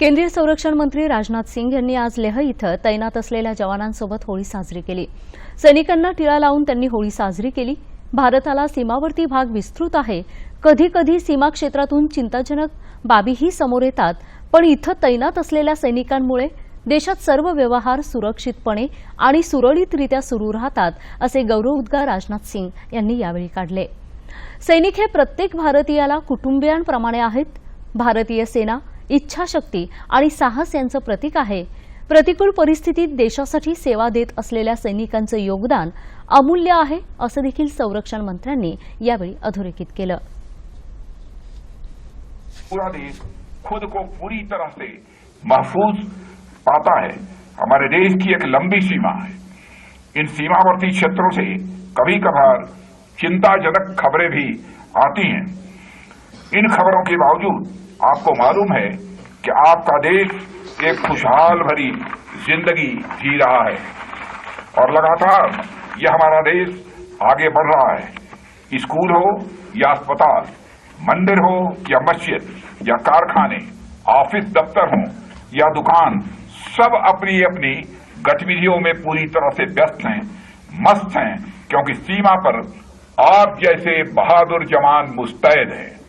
केंद्रीय संरक्षण मंत्री राजनाथ सिंग यांनी आज लेह इथं तैनात असलेल्या जवानांसोबत होळी साजरी केली. सैनिकांना टिळा लावून त्यांनी होळी साजरी केली. भारताला सीमावर्ती भाग विस्तृत आहे. कधी कधी सीमा क्षेत्रातून चिंताजनक बाबीही समोर येतात पण इथं तैनात असलेल्या सैनिकांमुळे देशात सर्व व्यवहार सुरक्षितपणे आणि सुरळीतरित्या सुरू राहतात असे गौरवोद्गार राजनाथ सिंग यांनी यावेळी काढले. सैनिक हे प्रत्येक भारतीयाला कुटुंबियांप्रमाणे आहेत. भारतीय सेना इच्छाशक्ती साहस प्रतीक आहे. प्रतिकूल परिस्थितीत देशासाठी सेवा देत असलेल्या योगदान अमूल्य देखील संरक्षण मंत्र्यांनी यावेळी अधोरेखित पूरा देश खुद को पूरी तरह से महफूज पाता है. हमारे देश की एक लंबी सीमा है. इन सीमावर्ती क्षेत्रों से कभी कभार चिंताजनक खबरें भी आती हैं। इन खबरों के बावजूद आपको मालूम है कि आपका देश एक खुशहाल भरी ज़िंदगी जी रहा है। और लगातार यह हमारा देश आगे बढ़ रहा है। स्कूल हो या अस्पताल, मंदिर हो या मस्जिद, या कारखाने, ऑफ़िस दफ्तर हो या दुकान, सब अपनी अपनी गतिविधियों में पूरी तरह से व्यस्त हैं, मस्त हैं, क्योंकि सीमा पर आप जैसे बहादुर जवान मुस्तैद हैं।